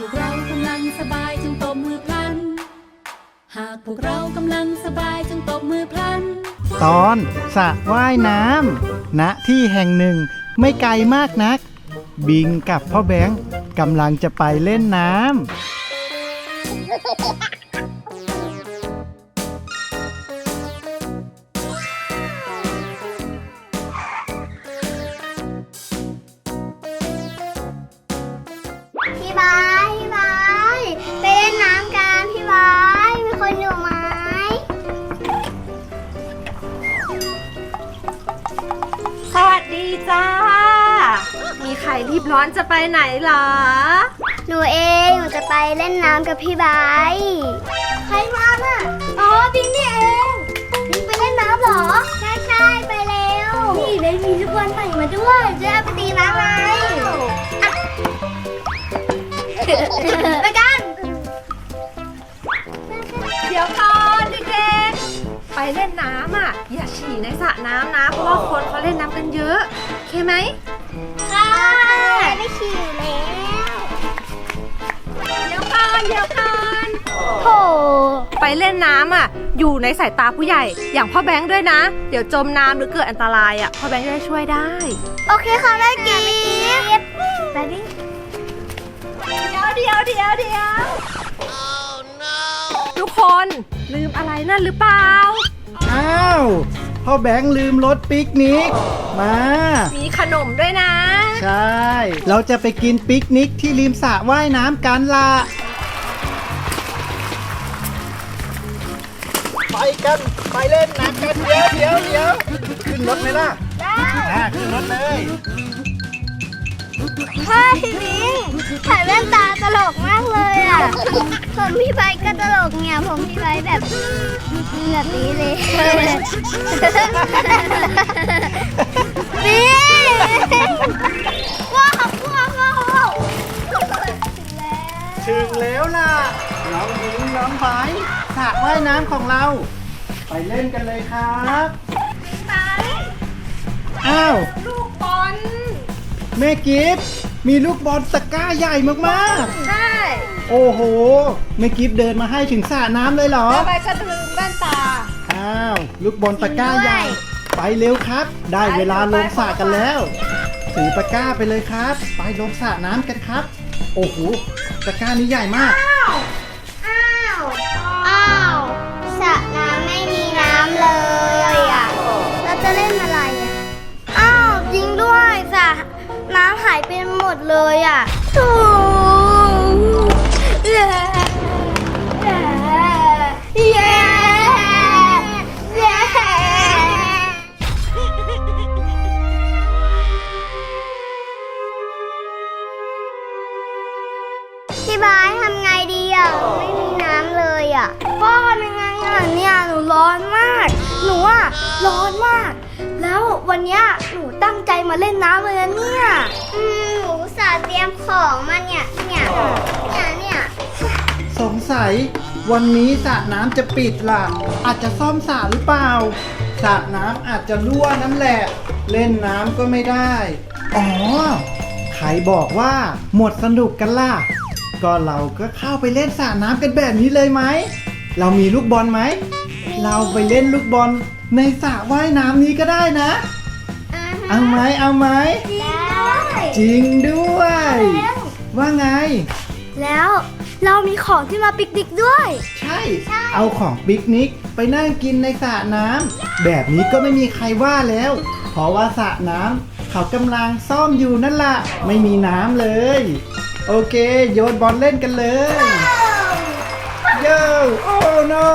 พวกเรากำลังสบายจงตบมือพลัน หากพวกเรากำลังสบายจึงตบมือพลัน ตอนสระว่ายน้ำณที่แห่งหนึ่งไม่ไกลมากนัก บิงกับพ่อแบงค์กำลังจะไปเล่นน้ำ ดีจ้า มีใครรีบร้อนจะไปไหนเหรอ หนูเองหนูจะไปเล่นน้ำกับพี่บายใครมาน่ะ อ๋อบิงนี่เองบิงไปเล่นน้ำเหรอ ใช่ใช่ไปเร็ว นี่ได้มีลูกบอลใหม่มาด้วยจะเอาไปตีน้ำไหมอะไปกัน เดี๋ยวก่อนเด็กๆ ไปเล่นน้ำอะ อย่าฉี่ในสระน้ำนะ เพราะว่าคนเขาเล่นน้ำกันเยอะโอเคไหม ค่ะไม่ขี่แล้วเดี๋ยวก่อนเดี๋ยวก่อนโถไปเล่นน้ำอะ อยู่ในสายตาผู้ใหญ่ อย่างพ่อแบงค์ด้วยนะ เดี๋ยวจมน้ำหรือเกิดอันตรายอะ พ่อแบงค์จะได้ช่วยได้ โอเคค่ะแม่กีบไปบิงเดี๋ยวเดี๋ยวเดี๋ยวเดี๋ยว ทุกคนลืมอะไรนั่นหรือเปล่า อ้าวพ่อแบงค์ลืมรถปิกนิกมา มีขนมด้วยนะ ใช่ เราจะไปกินปิกนิกที่ริมสระว่ายน้ำกันล่ะ ไปกัน ไปเล่นน้ำกันเดี๋ยวเดี๋ยวเดี๋ยวขึ้นรถไหมล่ะ ได้อ่าขึ้นรถเลยใช่บิงถ่ายแว่นตา ผมพี่ไบก็ตลกเนี่ย ผมพี่ไบแบบแบบนี้เลยบิงว้าวว้าวว้าวถึงแล้วล่ะ น้องยิงน้องไบสระว่ายน้ำของเรา ไปเล่นกันเลยครับอ้าวลูกบอลแม่กิฟต์มีลูกบอลตะกร้าใหญ่มากใช่ โอ้โหแม่กิฟต์เดินมาให้ถึงสระน้ำเลยเหรอแล้วใบก็ลืมแว่นตา อ้าว ลูกบอลตะกร้าใหญ่ไปเร็วครับ ได้เวลาลงสระกันแล้วถือตะกร้าไปเลยครับ ไปลงสระน้ำกันครับ โอ้โหตะกร้านี้ใหญ่มาก อ้าว อ้าวสระน้ำไม่มีน้ำเลยอะ เราจะเล่นอะไรอะ อ้าวจริงด้วยสระน้ำหายไปหมดเลยอะโถ่เอะพ่อทำยังไงอะเนี่ยหนูร้อนมาก หนูอะร้อนมาก แล้ววันเนี้ยหนูตั้งใจมาเล่นน้ำเลยนะเนี่ยอืมหนูอุตสาห์เตรียมของมาเนี่ยเนี่ยเนี่ยเนี่ยสงสัยวันนี้สระน้ำจะปิดล่ะ อาจจะซ่อมสระหรือเปล่าสระน้ำอาจจะรั่วนั่นแหละ เล่นน้ำก็ไม่ได้ อ๋อใครบอกว่าหมดสนุกกันล่ะ ก็เราก็เข้าไปเล่นสระน้ำกันแบบนี้เลยไหม เรามีลูกบอลไหม เราไปเล่นลูกบอลในสระว่ายน้ำนี้ก็ได้นะ เอาไหมเอาไหมได้จริงด้วย ว่าไง แล้วเรามีของที่มาปิกนิกด้วย ใช่ เอาของปิกนิกไปนั่งกินในสระน้ำแบบนี้ก็ไม่มีใครว่าแล้ว เพราะว่าสระน้ำเขากำลังซ่อมอยู่นั่นล่ะ ไม่มีน้ำเลย โอเค โยนบอลเล่นกันเลย โย่โอ้ no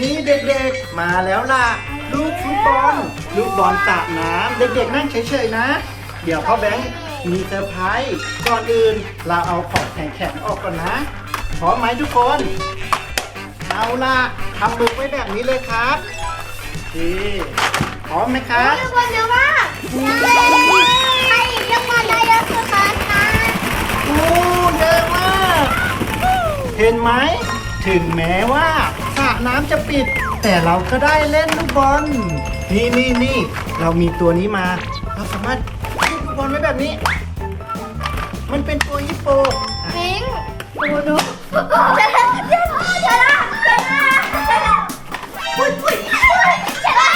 นี่เด็กๆ มาแล้วล่ะ ลูกฟุตบอล ลูกบอลสระน้ำเด็กๆ นั่งเฉยๆ นะ เดี๋ยวพ่อแบงค์มีเซอร์ไพรส์ ก่อนอื่นเราเอาของแข็งๆ ออกก่อนนะ พร้อมไหมทุกคน เอาล่ะทำมือไว้แบบนี้เลยครับนี่พร้อมไหมครับลูกบอลเยอะมากใช่ใครลูกบอลได้เยอะสุดคะคะโอ้เยอะมาก เห็นไหม ถึงแม้ว่าสระน้ำจะปิด แต่เราก็ได้เล่นลูกบอล นี่นี่นี่เรามีตัวนี้มา เราสามารถเล่นลูกบอลไว้แบบนี้ มันเป็นตัวฮิปโปมิงดูดูเชล่าเชล่าเชล่าเชล่าเชล่าอุ้ยอุ้ยเชล่า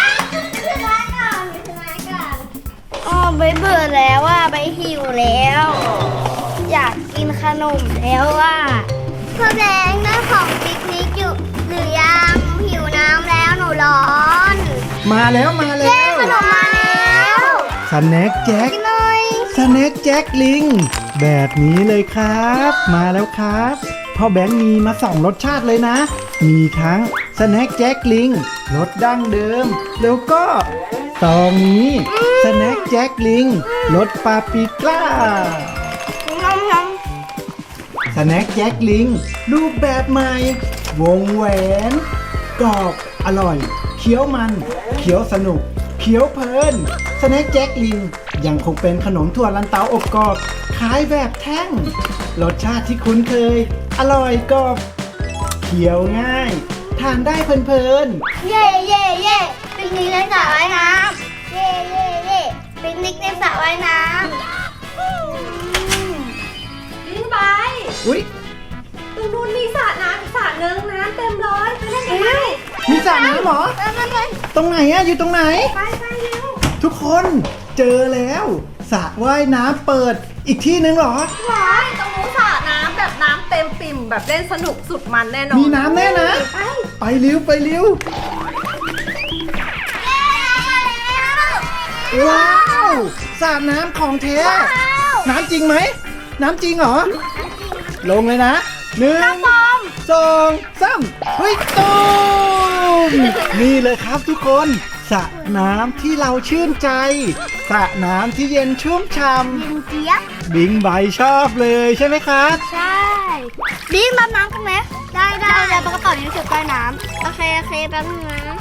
เชล่าก่อนเชล่าก่อนอ๋อใบเบื่อแล้วอะใบหิวแล้ว อยากกินขนมแล้วอะ มาแล้วมาแล้เย้วขนมมาแล้วสแน็คแจ็คกินหน่อยสแน็คแจ็คลิง แบบนี้เลยครับ มาแล้วครับพ่อแบงค์มีมาสองรสชาติเลยนะ มีทั้งสแน็คแจ็คลิงรสดั้งเดิม แล้วก็ซองนี้สแน็คแจ็คลิงรสปาปริก้าน้ำน้สแน็คแจ็คลิงรูปแบบใหม่ วงแหวนกรอบอร่อย เคี้ยวมัน เคี้ยวสนุก เคี้ยวเพลินสแน็คแจ็คลิงยังคงเป็นขนมถั่วลันเตาอบกรอบขายแบบแท่ง รสชาติที่คุ้นเคย อร่อยกรอบเคี้ยวง่าย ทานได้เพลินำเย่เย่เย่ปิกนิกในสระว่ายน้ำเย่เย่เย่ปิกนิกในสระว่ายน้ำอืมลิงไป ๆ อุ้ยตรงนู้นมีสระน้ำอีกสระนึงน้ำเต็มเลย มีสระน้ำเหรอไปไปไปตรงไหนอะอยู่ตรงไหน ไปไปเร็วทุกคนเจอแล้วสระว่ายน้ำเปิดอีกที่นึงเหรอว้ายตรงนู้นสระน้ำแบบน้ำเต็มปิ่มแบบเล่นสนุกสุดมันแน่นอนมีน้ำแน่นะ ไปไปเร็วไปเร็วว้าวสระน้ำของแท้น้ำจริงไหม น้ำจริงเหรอ ลงเลยนะหนึ่งสองสามเฮ้ยตูม นี่เลยครับทุกคนสระน้ำที่เราชื่นใจสระน้ำที่เย็นชุ่มฉ่บินเจี๊ยบำบิงใบชอบเลยใช่ไหมครับ ใช่บิงรับน้ำกันไหมได้ได้เดี๋ยวปกระเป๋านี้ถือใต้น้ำโอเคโอเคแป๊บนึงนะ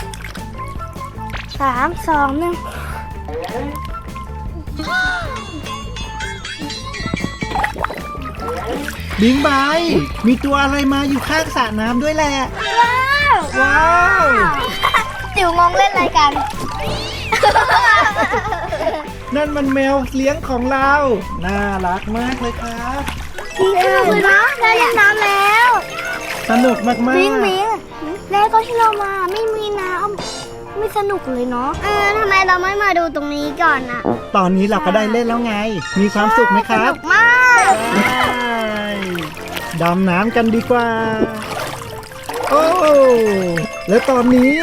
สามสองหนึ่งบิงใบมีตัวอะไรมาอยู่ข้างสระน้ำด้วยแหละ ว้า วว้าวจิ๋วงงเล่นอะไรกัน นั่นมันแมวเลี้ยงของเรา น่ารักมากเลยครับดีเลยนะได้เล่นน้ำแล้วสนุกมากๆบิงบิงแล้วก็ที่เรามาไม่มีน้ำไม่สนุกเลยเนาะเออทำไมเราไม่มาดูตรงนี้ก่อนอะตอนนี้เราก็ได้เล่นแล้วไง มีความสุขไหมคสรับนุกมากใช่ดำน้ำกันดีกว่า โอ้แล้วตอนนี้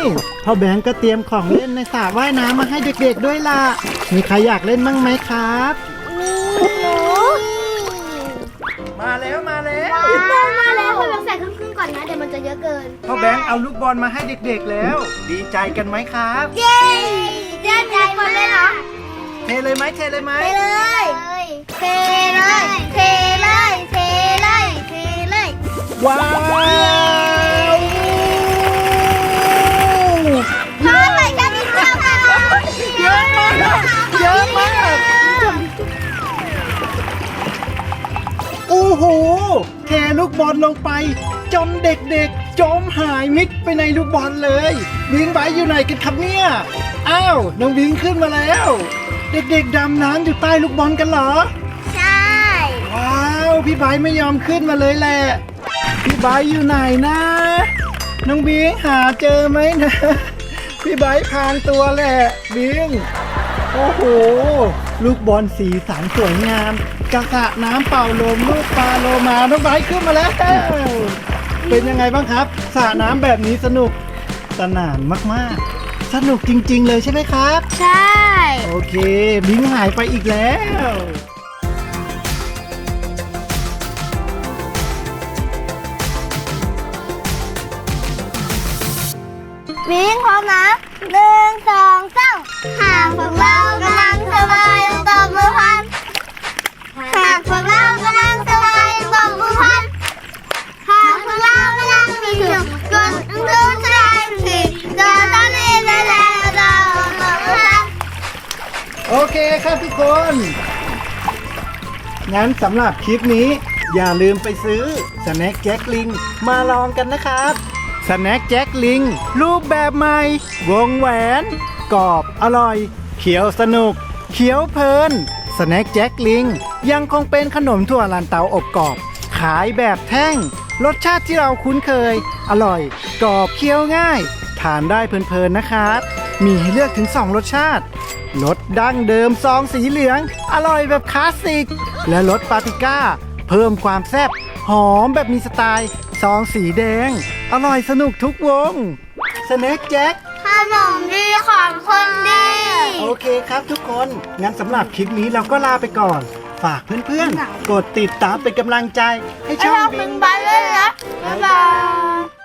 พ่อแบงก์ก็เตรียมของเล่นในสระว่ายน้ำมาให้เด็กๆด้วยล่ะ มีใครอยากเล่นบ้างไหมครับมีหนูมาแล้วมาแล้วว้าวมาแล้วคุณลองใส่ครึ่งๆก่อนนะเดี๋ยวมันจะเยอะเกินพ่อแบงค์เอาลูกบอลมาให้เด็กๆแล้ว ดีใจกันไหมครับเย้เย้ใจคนเลยเหรอเทเลยไหมเทเลยไหมเทเลยเทเลยเทเลยเทเลยเทเลยว้าว ลูกบอลลงไป จนเด็กๆ จมหายมิดไปในลูกบอลเลยวิงไบอยู่ไหนกันครับเนี่ย อ้าวน้องวิงขึ้นมาแล้ว เด็กๆดำน้ำอยู่ใต้ลูกบอลกันเหรอ ใช่ ว้าวพี่ไบร์ทไม่ยอมขึ้นมาเลยแหละ พี่ไบร์ทอยู่ไหนนะน้องบิงหาเจอไหมนะ พี่ไบร์ทพรางตัวแหละบิง โอ้โห ลูกบอลสีสันสวยงามกระสระน้ำเป่าลมลูกปลาโลมาน้องไบร์ทขึ้นมาแล้ว เป็นยังไงบ้างครับสระน้ำแบบนี้สนุกสนานมากๆ สนุกจริง ๆ เลยใช่ไหมครับ ใช่ โอเค บิงหายไปอีกแล้ววิ่งพร้อมนะหนึ่งสองสามหากพวกเรา โอเคครับทุกคน งั้นสำหรับคลิปนี้ อย่าลืมไปซื้อสแน็คแจ็คลิงมาลองกันนะครับสแน็คแจ็คลิงรูปแบบใหม่ วงแหวน กรอบอร่อย เขียวสนุก เขียวเพลินสแน็คแจ็คลิงยังคงเป็นขนมถั่วลันเตาอบกรอบ ขายแบบแท่ง รสชาติที่เราคุ้นเคย อร่อย กรอบเคี้ยวง่าย ทานได้เพลินๆนะครับ มีให้เลือกถึง 2 รสชาติ รสดั้งเดิมซองสีเหลือง อร่อยแบบคลาสสิก และรสปาปริก้า เพิ่มความแซ่บ หอมแบบมีสไตล์ ซองสีแดง อร่อยสนุกทุกวง สแน็คแจ็คขนมดีของคนดี โอเคครับทุกคน งั้นสำหรับคลิปนี้เราก็ลาไปก่อน ฝากเพื่อนๆ กดติดตามเป็นกำลังใจให้ช่องเป็นบายเลยนะบ๊ายบาย